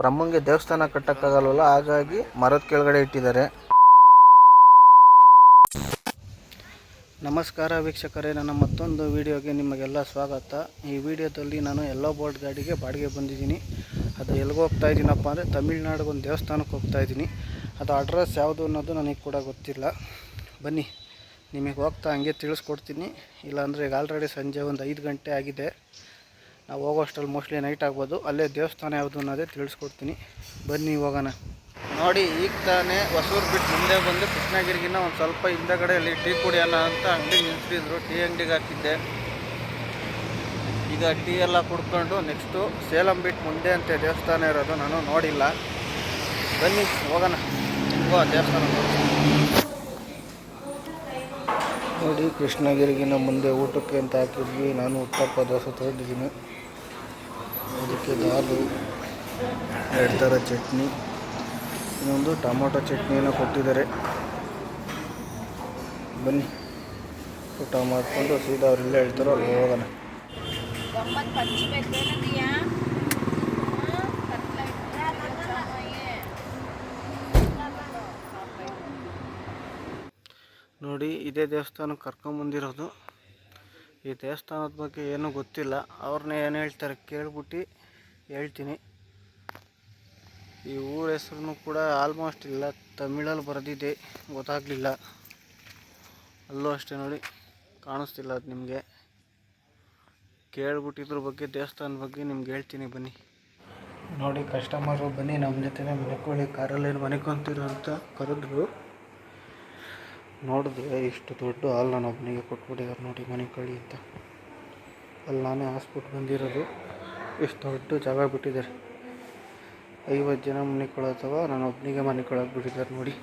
ಬ್ರಹ್ಮಂಗೆ ದೇವಸ್ಥಾನ ಕಟ್ಟಕ್ಕಾಗಲ್ವಲ್ಲ, ಹಾಗಾಗಿ ಮರದ ಕೆಳಗಡೆ ಇಟ್ಟಿದ್ದಾರೆ. ನಮಸ್ಕಾರ ವೀಕ್ಷಕರೇ, ನನ್ನ ಮತ್ತೊಂದು ವಿಡಿಯೋಗೆ ನಿಮಗೆಲ್ಲ ಸ್ವಾಗತ. ಈ ವಿಡಿಯೋದಲ್ಲಿ ನಾನು ಎಲ್ಲೋ ಬೋರ್ಡ್ ಗಾಡಿಗೆ ಬಾಡಿಗೆ ಬಂದಿದ್ದೀನಿ. ಅದು ಎಲ್ಲಿಗೆ ಹೋಗ್ತಾ ಇದ್ದೀನಪ್ಪ ಅಂದರೆ ತಮಿಳ್ನಾಡಿಗೆ ಒಂದು ದೇವಸ್ಥಾನಕ್ಕೆ ಹೋಗ್ತಾ ಇದ್ದೀನಿ. ಅದು ಅಡ್ರೆಸ್ ಯಾವುದು ಅನ್ನೋದು ನನಗೆ ಕೂಡ ಗೊತ್ತಿಲ್ಲ. ಬನ್ನಿ, ನಿಮಗೆ ಹೋಗ್ತಾ ಹಂಗೆ ತಿಳಿಸ್ಕೊಡ್ತೀನಿ. ಇಲ್ಲಾಂದರೆ ಈಗ ಆಲ್ರೆಡಿ ಸಂಜೆ ಒಂದು ಐದು ಗಂಟೆ ಆಗಿದೆ. ನಾವು ಹೋಗೋಷ್ಟಲ್ಲಿ ಮೋಸ್ಟ್ಲಿ ನೈಟ್ ಆಗ್ಬೋದು. ಅಲ್ಲೇ ದೇವಸ್ಥಾನ ಯಾವುದು ಅನ್ನೋದೇ ತಿಳಿಸ್ಕೊಡ್ತೀನಿ. ಬನ್ನಿ ಹೋಗೋಣ. ನೋಡಿ, ಈಗ ತಾನೇ ಹೊಸೂರು ಬಿಟ್ಟು ಮುಂದೆ ಬಂದು ಕೃಷ್ಣಗಿರಿಗಿನ ಒಂದು ಸ್ವಲ್ಪ ಹಿಂದಗಡೆಯಲ್ಲಿ ಟೀ ಕುಡಿಯೋಣ ಅಂತ ಅಂಗಡಿ ನಿಲ್ಸಿದ್ರು. ಟೀ ಅಂಗಡಿಗೆ ಹಾಕಿದ್ದೆ. ಈಗ ಟೀ ಎಲ್ಲ ಕುಡ್ಕೊಂಡು ನೆಕ್ಸ್ಟು ಸೇಲಂ ಬಿಟ್ಟು ಮುಂದೆ ಅಂತ ದೇವಸ್ಥಾನ ಇರೋದು ನಾನು ನೋಡಿಲ್ಲ. ಬನ್ನಿ, ಹೋಗೋಣ. ಹೋಗೋ ದೇವಸ್ಥಾನ ತೋರಿಸ್ತೀನಿ. ನೋಡಿ ನಮ್ಮ ಮುಂದೆ ಊಟಕ್ಕೆ ಅಂತ ಹಾಕಿದ್ವಿ. ನಾನು ಉತ್ತಪ್ಪ ದೋಸೆ ತೊಗೊಂಡಿದ್ದೀನಿ. ಅದಕ್ಕೆ ದಾಲು, ಎರಡು ಥರ ಚಟ್ನಿ, ಇನ್ನೊಂದು ಟೊಮೊಟೊ ಚಟ್ನಿಯನ್ನು ಕೊಟ್ಟಿದ್ದಾರೆ. ಬನ್ನಿ, ಊಟ ಮಾಡಿಕೊಂಡು ಸೀದಾ ಅವರೆಲ್ಲ ಹೇಳ್ತಾರೋ ಅಲ್ಲಿ ಹೋಗೋಣ. ನೋಡಿ, ಇದೇ ದೇವಸ್ಥಾನಕ್ಕೆ ಕರ್ಕೊಂಬಂದಿರೋದು. ಈ ದೇವಸ್ಥಾನದ ಬಗ್ಗೆ ಏನೂ ಗೊತ್ತಿಲ್ಲ. ಅವ್ರನ್ನ ಏನು ಹೇಳ್ತಾರೆ ಕೇಳ್ಬಿಟ್ಟು ಹೇಳ್ತೀನಿ. ಈ ಊರ ಹೆಸ್ರು ಕೂಡ ಆಲ್ಮೋಸ್ಟ್ ಇಲ್ಲ, ತಮಿಳಲ್ಲಿ ಬರೆದಿದೆ, ಗೊತ್ತಾಗಲಿಲ್ಲ. ಅಲ್ಲೂ ಅಷ್ಟೇ ನೋಡಿ, ಕಾಣಿಸ್ತಿಲ್ಲ ಅದು ನಿಮಗೆ. ಕೇಳ್ಬಿಟ್ಟಿದ್ರ ಬಗ್ಗೆ, ದೇವಸ್ಥಾನದ ಬಗ್ಗೆ ನಿಮ್ಗೆ ಹೇಳ್ತೀನಿ, ಬನ್ನಿ. ನೋಡಿ ಕಸ್ಟಮರು ಬನ್ನಿ ನಮ್ಮ ಜೊತೆ ಮನೆಕೊಳ್ಳಿ ಕಾರಲ್ಲೇನು ಮನೆಕೊಂತೀರ ಅಂತ ಕರೆದ್ರು. ನೋಡಿದ್ರೆ ಇಷ್ಟು ದೊಡ್ಡ ಹಾಲ್ ನಾನು ಒಬ್ಬನಿಗೆ ಕೊಟ್ಬಿಟ್ಟಿದ್ದಾರೆ ನೋಡಿ ಮನೆ ಕಳಿ ಅಂತ. ಅಲ್ಲಿ ನಾನೇ ಹಾಸ್ಬಿಟ್ಟು ಬಂದಿರೋದು. ಇಷ್ಟು ದೊಡ್ಡ ಜಾಗ ಬಿಟ್ಟಿದ್ದಾರೆ. ಐವತ್ತು ಜನ ಮನೆ ಕೊಳತ್ತವ ನಾನು ಒಬ್ಬನಿಗೆ ಮನೆ ಕೊಳಕ್ಕೆ ಬಿಟ್ಟಿದ್ದಾರೆ ನೋಡಿ.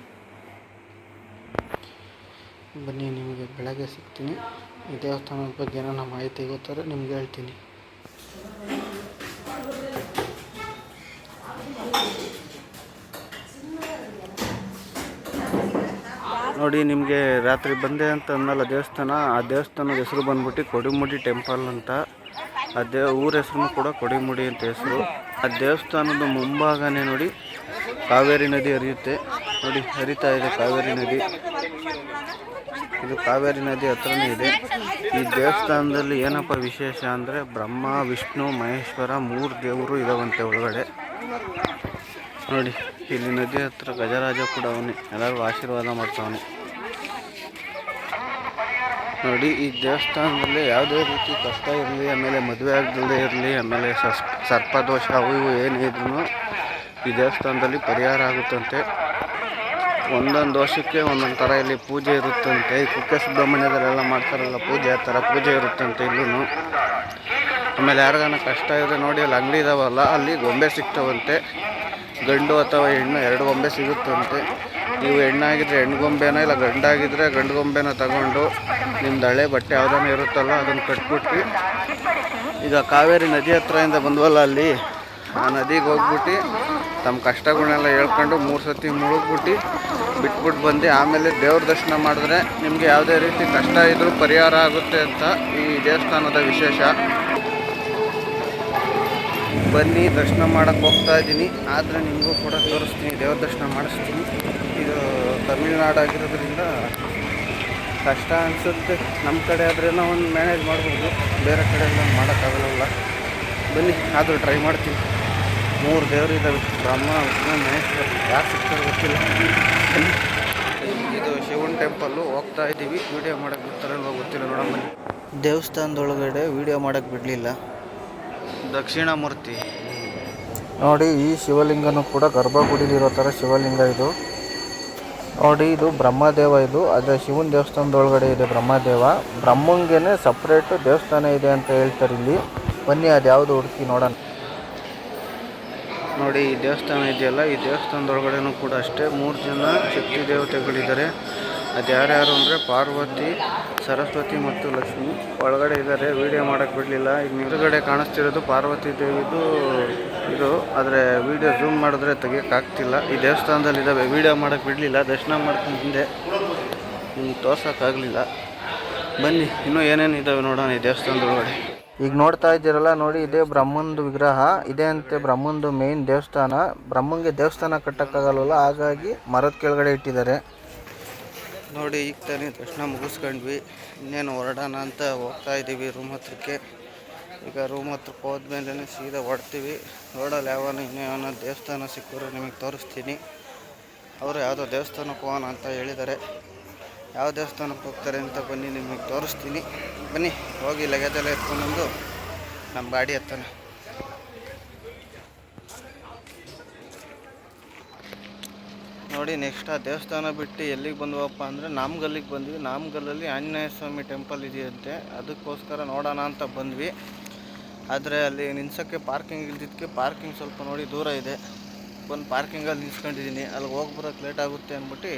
ಬನ್ನಿ, ನಿಮಗೆ ಬೆಳಗ್ಗೆ ಸಿಗ್ತೀನಿ. ದೇವಸ್ಥಾನದ ಬಗ್ಗೆ ಏನೋ ಮಾಹಿತಿ ಗೊತ್ತಾರೆ ನಿಮ್ಗೆ ಹೇಳ್ತೀನಿ. ನೋಡಿ ನಿಮಗೆ ರಾತ್ರಿ ಬಂದೆ ಅಂತ ಅಂದಲ್ಲ ದೇವಸ್ಥಾನ, ಆ ದೇವಸ್ಥಾನದ ಹೆಸರು ಬಂದ್ಬಿಟ್ಟು ಕೊಡಿಮುಡಿ ಟೆಂಪಲ್ ಅಂತ. ಆ ದೇ, ಊರ ಹೆಸರು ಕೂಡ ಕೊಡಿಮುಡಿ ಅಂತ ಹೆಸರು. ಆ ದೇವಸ್ಥಾನದ ಮುಂಭಾಗನೇ ನೋಡಿ ಕಾವೇರಿ ನದಿ ಹರಿಯುತ್ತೆ. ನೋಡಿ ಹರಿತಾ ಇದೆ ಕಾವೇರಿ ನದಿ. ಇದು ಕಾವೇರಿ ನದಿ ಹತ್ರನೇ ಇದೆ. ಈ ದೇವಸ್ಥಾನದಲ್ಲಿ ಏನಪ್ಪ ವಿಶೇಷ ಅಂದರೆ ಬ್ರಹ್ಮ, ವಿಷ್ಣು, ಮಹೇಶ್ವರ, ಮೂರು ದೇವರು ಇದಾವಂತೆ ಒಳಗಡೆ. ನೋಡಿ, ಇಲ್ಲಿ ನದಿ ಹತ್ರ ಗಜರಾಜ ಕೂಡ ಅವನೇ. ಎಲ್ಲರಿಗೂ ಆಶೀರ್ವಾದ ಮಾಡ್ತಾವನೆ. ನೋಡಿ, ಈ ದೇವಸ್ಥಾನದಲ್ಲಿ ಯಾವುದೇ ರೀತಿ ಕಷ್ಟ ಇರಲಿ, ಆಮೇಲೆ ಮದುವೆ ಆಗದಲ್ಲೇ ಇರಲಿ, ಆಮೇಲೆ ಸಸ್, ಸರ್ಪದೋಷ ಅವು ಇವು ಏನೇ ಇದ್ರೂ ಈ ದೇವಸ್ಥಾನದಲ್ಲಿ ಪರಿಹಾರ ಆಗುತ್ತಂತೆ. ಒಂದೊಂದು ದೋಷಕ್ಕೆ ಒಂದೊಂದು ಥರ ಇಲ್ಲಿ ಪೂಜೆ ಇರುತ್ತಂತೆ. ಈ ಕುಕ್ಕೆ ಸುಬ್ರಹ್ಮಣ್ಯದಲ್ಲೆಲ್ಲ ಮಾಡ್ತಾರಲ್ಲ ಪೂಜೆ, ಆ ಥರ ಪೂಜೆ ಇರುತ್ತಂತೆ ಇಲ್ಲೂ ಆಮೇಲೆ ಯಾರಿಗಾನ ಕಷ್ಟ ಇದೆ ನೋಡಿ, ಅಲ್ಲಿ ಅಂಗಡಿ ಇದಾವಲ್ಲ, ಅಲ್ಲಿ ಗೊಂಬೆ ಸಿಗ್ತಾವಂತೆ. ಗಂಡು ಅಥವಾ ಹೆಣ್ಣು, ಎರಡು ಗೊಂಬೆ ಸಿಗುತ್ತಂತೆ. ನೀವು ಹೆಣ್ಣಾಗಿದ್ರೆ ಹೆಣ್ಣು ಗೊಂಬೆನ ಇಲ್ಲ ಗಂಡಾಗಿದ್ದರೆ ಗಂಡು ಗೊಂಬೆನ ತಗೊಂಡು ನಿಮ್ದು ಹಳೆ ಬಟ್ಟೆ ಯಾವ್ದಾನ ಇರುತ್ತಲ್ಲ ಅದನ್ನು ಕಟ್ಬಿಟ್ಟು ಈಗ ಕಾವೇರಿ ನದಿ ಹತ್ರದಿಂದ ಬಂದ್ವಲ್ಲ ಅಲ್ಲಿ, ಆ ನದಿಗೆ ಹೋಗ್ಬಿಟ್ಟು ತಮ್ಮ ಕಷ್ಟಗಳನ್ನೆಲ್ಲ ಹೇಳ್ಕೊಂಡು ಮೂರು ಸತಿ ಮುಳುಗ್ಬಿಟ್ಟು ಬಿಟ್ಬಿಟ್ಟು ಬಂದು ಆಮೇಲೆ ದೇವ್ರ ದರ್ಶನ ಮಾಡಿದ್ರೆ ನಿಮಗೆ ಯಾವುದೇ ರೀತಿ ಕಷ್ಟ ಇದ್ದರೂ ಪರಿಹಾರ ಆಗುತ್ತೆ ಅಂತ ಈ ದೇವಸ್ಥಾನದ ವಿಶೇಷ. ಬನ್ನಿ, ದರ್ಶನ ಮಾಡೋಕ್ಕೆ ಹೋಗ್ತಾ ಇದ್ದೀನಿ. ಆದರೆ ನಿಮಗೂ ಕೂಡ ತೋರಿಸ್ತೀನಿ, ದೇವ್ರ ದರ್ಶನ ಮಾಡಿಸ್ತೀನಿ. ತಮಿಳ್ನಾಡು ಆಗಿರೋದ್ರಿಂದ ಕಷ್ಟ ಅನಿಸುತ್ತೆ. ನಮ್ಮ ಕಡೆ ಆದರೆ ನಾವು ಒಂದು ಮ್ಯಾನೇಜ್ ಮಾಡ್ಬೋದು. ಬೇರೆ ಕಡೆ ಎಲ್ಲ ಮಾಡೋಕ್ಕಾಗಲ್ಲ. ಬನ್ನಿ, ಆದರೂ ಟ್ರೈ ಮಾಡ್ತೀನಿ. ಮೂರು ದೇವರು ಇದ್ದಾವೆ ಬ್ರಹ್ಮ, ವಿಷ್ಣು, ಮಹೇಶ್ವರ. ಯಾರು ಸಿಗ್ತಾರೆ ಗೊತ್ತಿಲ್ಲ. ಇದು ಶಿವನ್ ಟೆಂಪಲ್ಲು ಹೋಗ್ತಾ ಇದ್ದೀವಿ. ವೀಡಿಯೋ ಮಾಡೋಕ್ಕೆ ಬಿಡ್ತಾರಲ್ವ ಗೊತ್ತಿಲ್ಲ. ನೋಡೋಣ ಬನ್ನಿ. ದೇವಸ್ಥಾನದೊಳಗಡೆ ವಿಡಿಯೋ ಮಾಡೋಕ್ಕೆ ಬಿಡಲಿಲ್ಲ. ದಕ್ಷಿಣ ಮೂರ್ತಿ ನೋಡಿ, ಈ ಶಿವಲಿಂಗನೂ ಕೂಡ ಗರ್ಭಗುಡಿಲಿರೋ ಥರ ಶಿವಲಿಂಗ ಇದು. ನೋಡಿ, ಇದು ಬ್ರಹ್ಮದೇವ, ಇದು ಅದೇ ಶಿವನ ದೇವಸ್ಥಾನದೊಳಗಡೆ ಇದೆ ಬ್ರಹ್ಮದೇವ. ಬ್ರಹ್ಮಂಗೆನೆ ಸಪ್ರೇಟ್ ದೇವಸ್ಥಾನ ಇದೆ ಅಂತ ಹೇಳ್ತಾರೆ ಇಲ್ಲಿ. ಬನ್ನಿ ಅದು ಯಾವುದು ಹುಡುಕಿ ನೋಡೋಣ. ನೋಡಿ, ಈ ದೇವಸ್ಥಾನ ಇದೆಯಲ್ಲ, ಈ ದೇವಸ್ಥಾನದೊಳಗಡೆನೂ ಕೂಡ ಅಷ್ಟೇ. ಮೂರು ಜನ ಶಕ್ತಿ ದೇವತೆಗಳಿದ್ದಾರೆ. ಅದು ಯಾರ್ಯಾರು ಅಂದರೆ ಪಾರ್ವತಿ, ಸರಸ್ವತಿ ಮತ್ತು ಲಕ್ಷ್ಮಿ. ಒಳಗಡೆ ಇದ್ದಾರೆ ವಿಡಿಯೋ ಮಾಡೋಕ್ಕೆ ಬಿಡಲಿಲ್ಲ. ಈಗ ಎದುರುಗಡೆ ಕಾಣಿಸ್ತಿರೋದು ಪಾರ್ವತಿ ದೇವಿದು ಇದು, ಆದರೆ ವಿಡಿಯೋ ಝೂಮ್ ಮಾಡಿದ್ರೆ ತೆಗಿಯೋಕ್ಕಾಗ್ತಿಲ್ಲ ಈ ದೇವಸ್ಥಾನದಲ್ಲಿ ಇದ್ದಾವೆ ವಿಡಿಯೋ ಮಾಡೋಕ್ಕೆ ಬಿಡಲಿಲ್ಲ. ದರ್ಶನ ಮಾಡ್ಕೊಂಡು ಹಿಂದೆ ನಿಮ್ಗೆ ತೋರ್ಸೋಕ್ಕಾಗಲಿಲ್ಲ ಬನ್ನಿ, ಇನ್ನೂ ಏನೇನು ಇದ್ದಾವೆ ನೋಡೋಣ ಈ ದೇವಸ್ಥಾನದೊಳಗಡೆ. ಈಗ ನೋಡ್ತಾ ಇದ್ದೀರಲ್ಲ, ನೋಡಿ, ಇದೇ ಬ್ರಹ್ಮಂದು ವಿಗ್ರಹ. ಇದೇ ಅಂತೆ ಬ್ರಹ್ಮಂದು ಮೇನ್ ದೇವಸ್ಥಾನ. ಬ್ರಹ್ಮಂಗೆ ದೇವಸ್ಥಾನ ಕಟ್ಟೋಕ್ಕಾಗಲ್ಲ ಹಾಗಾಗಿ ಮರದ ಕೆಳಗಡೆ ಇಟ್ಟಿದ್ದಾರೆ. ನೋಡಿ, ಈಗ ತಾನೇ ದರ್ಶನ ಮುಗಿಸ್ಕೊಂಡ್ವಿ. ಇನ್ನೇನು ಹೊರಡೋಣ ಅಂತ ಹೋಗ್ತಾ ಇದ್ದೀವಿ ರೂಮ್ ಹತ್ರಕ್ಕೆ. ಈಗ ರೂಮ್ ಹತ್ರಕ್ಕೆ ಹೋದ್ಮೇಲೆ ಸೀದಾ ಹೊಡ್ತೀವಿ ನೋಡಲ್ಲ ಯಾವನ ಇನ್ನೇನೋ ದೇವಸ್ಥಾನ ಸಿಕ್ಕಿದ್ರೆ ನಿಮಗೆ ತೋರಿಸ್ತೀನಿ. ಅವರು ಯಾವುದೋ ದೇವಸ್ಥಾನಕ್ಕೆ ಹೋಗೋಣ ಅಂತ ಹೇಳಿದ್ದಾರೆ. ಯಾವ ದೇವಸ್ಥಾನಕ್ಕೆ ಹೋಗ್ತಾರೆ ಅಂತ ಬನ್ನಿ, ನಿಮಗೆ ತೋರಿಸ್ತೀನಿ. ಬನ್ನಿ, ಹೋಗಿ ಲಗೇಜೆಲ್ಲ ಎತ್ಕೊಂಡ್ಬಂದು ನಮ್ಮ ಗಾಡಿ ಹತ್ತಾನೆ ನೋಡಿ ನೆಕ್ಸ್ಟ್ ಆ ದೇವಸ್ಥಾನ ಬಿಟ್ಟು ಎಲ್ಲಿಗೆ ಬಂದ್ವಪ್ಪ ಅಂದರೆ ನಾಮಗಲ್ಲಿಗೆ ಬಂದ್ವಿ. ನಾಮಗಲ್ಲಲ್ಲಿ ಆಂಜನೇಯ ಸ್ವಾಮಿ ಟೆಂಪಲ್ ಇದೆಯಂತೆ. ಅದಕ್ಕೋಸ್ಕರ ನೋಡೋಣ ಅಂತ ಬಂದ್ವಿ. ಆದರೆ ಅಲ್ಲಿ ನಿಲ್ಸೋಕ್ಕೆ ಪಾರ್ಕಿಂಗ್ ಇಲ್ದಿದ್ದಕ್ಕೆ ಪಾರ್ಕಿಂಗ್ ಸ್ವಲ್ಪ ನೋಡಿ ದೂರ ಇದೆ. ಒಂದು ಪಾರ್ಕಿಂಗಲ್ಲಿ ನಿಲ್ಸ್ಕೊಂಡಿದ್ದೀನಿ. ಅಲ್ಲಿ ಹೋಗಿ ಬರೋಕ್ಕೆ ಲೇಟ್ ಆಗುತ್ತೆ ಅಂದ್ಬಿಟ್ಟು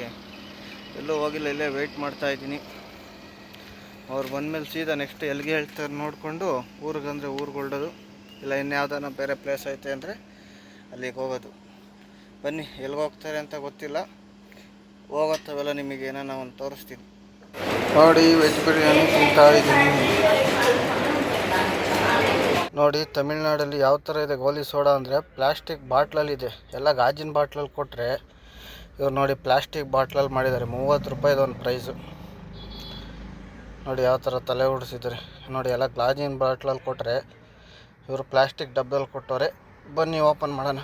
ಎಲ್ಲೂ ಹೋಗಿಲ್ಲ, ಇಲ್ಲೇ ವೆಯ್ಟ್ ಮಾಡ್ತಾ ಇದ್ದೀನಿ. ಅವ್ರು ಬಂದಮೇಲೆ ಸೀದಾ ನೆಕ್ಸ್ಟ್ ಎಲ್ಲಿಗೆ ಹೇಳ್ತಾರೆ ನೋಡಿಕೊಂಡು ಊರಿಗಂದರೆ ಊರಿಗೆ ಹೊರಡೋದು ಇಲ್ಲ ಇನ್ಯಾವ್ದಾನ ಬೇರೆ ಪ್ಲೇಸ್ ಐತೆ ಅಂದರೆ ಅಲ್ಲಿಗೆ ಹೋಗೋದು. ಬನ್ನಿ ಎಲ್ಲಿಗೆ ಹೋಗ್ತಾರೆ ಅಂತ ಗೊತ್ತಿಲ್ಲ. ಹೋಗೋತ್ತವೆಲ್ಲ ನಿಮಗೆ ಏನೋ ಒಂದು ತೋರಿಸ್ತೀನಿ. ನೋಡಿ ವೆಜ್ ಬಿರಿಯಾನಿ ತಿಂತಾ ಇದ್ದೀನಿ. ನೋಡಿ, ತಮಿಳ್ನಾಡಲ್ಲಿ ಯಾವ ಥರ ಇದೆ ಗೋಲಿ ಸೋಡಾ ಅಂದರೆ ಪ್ಲಾಸ್ಟಿಕ್ ಬಾಟ್ಲಲ್ಲಿದೆ ಎಲ್ಲ ಗಾಜಿನ ಬಾಟ್ಲಲ್ಲಿ ಕೊಟ್ಟರೆ ಇವ್ರು ನೋಡಿ ಪ್ಲಾಸ್ಟಿಕ್ ಬಾಟ್ಲಲ್ಲಿ ಮಾಡಿದ್ದಾರೆ. ಮೂವತ್ತು ರೂಪಾಯಿದು ಒಂದು ಪ್ರೈಸು ನೋಡಿ ಯಾವ ಥರ ತಲೆ ಓಡಿಸಿದ್ದಾರೆ. ನೋಡಿ, ಎಲ್ಲ ಗಾಜಿನ ಬಾಟ್ಲಲ್ಲಿ ಕೊಟ್ಟರೆ ಇವರು ಪ್ಲಾಸ್ಟಿಕ್ ಡಬ್ಬದಲ್ಲಿ ಕೊಟ್ಟವ್ರೆ. ಬನ್ನಿ, ಓಪನ್ ಮಾಡೋಣ.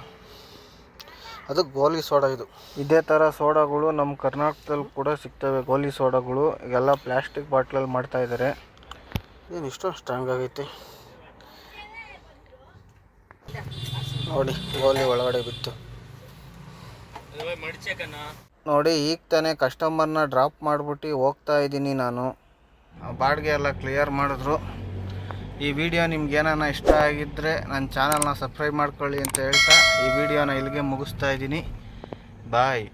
ಅದು ಗೋಲಿ ಸೋಡಾ ಇದು. ಇದೇ ಥರ ಸೋಡಾಗಳು ನಮ್ಮ ಕರ್ನಾಟಕದಲ್ಲಿ ಕೂಡ ಸಿಗ್ತವೆ ಗೋಲಿ ಸೋಡಾಗಳು. ಎಲ್ಲ ಪ್ಲಾಸ್ಟಿಕ್ ಬಾಟ್ಲಲ್ಲಿ ಮಾಡ್ತಾ ಇದ್ದಾರೆ. ಏನು ಇಷ್ಟೊಂದು ಸ್ಟ್ರಾಂಗ್ ಆಗೈತೆ. ನೋಡಿ, ಗೋಲಿ ಒಳಗಡೆ ಬಿತ್ತು. ನೋಡಿ, ಈಗ ತಾನೇ ಕಸ್ಟಮರ್ನ ಡ್ರಾಪ್ ಮಾಡಿಬಿಟ್ಟು ಹೋಗ್ತಾ ಇದ್ದೀನಿ ನಾನು. ಬಾಡಿಗೆ ಎಲ್ಲ ಕ್ಲಿಯರ್ ಮಾಡಿದ್ರು. ಈ ವಿಡಿಯೋ ನಿಮ್ಗೆ ಏನಾನ ಇಷ್ಟ ಆಗಿದ್ದರೆ ನನ್ನ ಚಾನಲ್ನ ಸಬ್ಸ್ಕ್ರೈಬ್ ಮಾಡ್ಕೊಳ್ಳಿ ಅಂತ ಹೇಳ್ತಾ ಈ ವಿಡಿಯೋನ ಇಲ್ಲಿಗೆ ಮುಗಿಸ್ತಾ ಇದ್ದೀನಿ. ಬಾಯ್